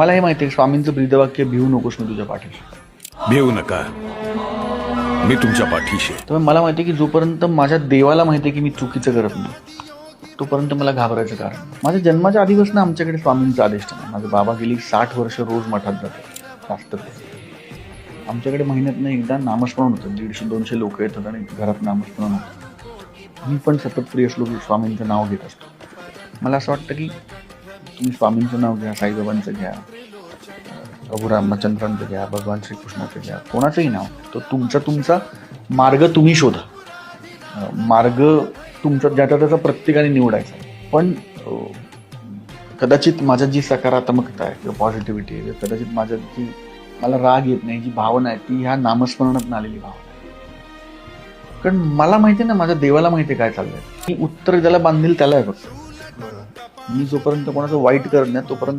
मला हे माहिती आहे स्वामींचं ब्रीदवाक्य भिवू नकोस मी तुझ्या पाठीशी. भिवू नका. मी तुमच्या पाठीशी. त्यामुळे मला माहिती आहे की जोपर्यंत माझ्या देवाला माहिती आहे की मी चुकीचं करत नाही तोपर्यंत मला घाबरायचं कारण. माझ्या जन्माच्या आधीपासून आमच्याकडे स्वामींचा आदेश नाही माझे बाबा गेली साठ वर्ष रोज मठात जातात. शास्त्र आमच्याकडे महिन्यातनं एकदा नामस्मरण होतं. दीडशे दोनशे लोक येतात आणि घरात नामस्मरण होतं. मी पण सतत फ्री असलो की स्वामींचं नाव घेत असतो. मला असं वाटतं की तुम्ही स्वामींचं नाव घ्या साईबाबांचं घ्या प्रभू रामचंद्रांचं घ्या भगवान श्रीकृष्णाचं घ्या कोणाचंही नाव तो तुमचा तुमचा मार्ग तुम्ही शोधा. मार्ग तुमचा ज्याचा त्याचा प्रत्येकाने निवडायचा. पण कदाचित माझ्या जी सकारात्मकता आहे किंवा पॉझिटिव्हिटी आहे कदाचित माझ्या जी मला राग येत नाही जी भावना आहे ती ह्या नामस्मरणातून आलेली भावना आहे. कारण मला माहिती आहे ना माझ्या देवाला माहिती आहे काय चाललंय. मी उत्तर ज्याला बांधील त्याला आहे फक्त. मी जोपर्यंत कोणाचं वाईट करत नाही तोपर्यंत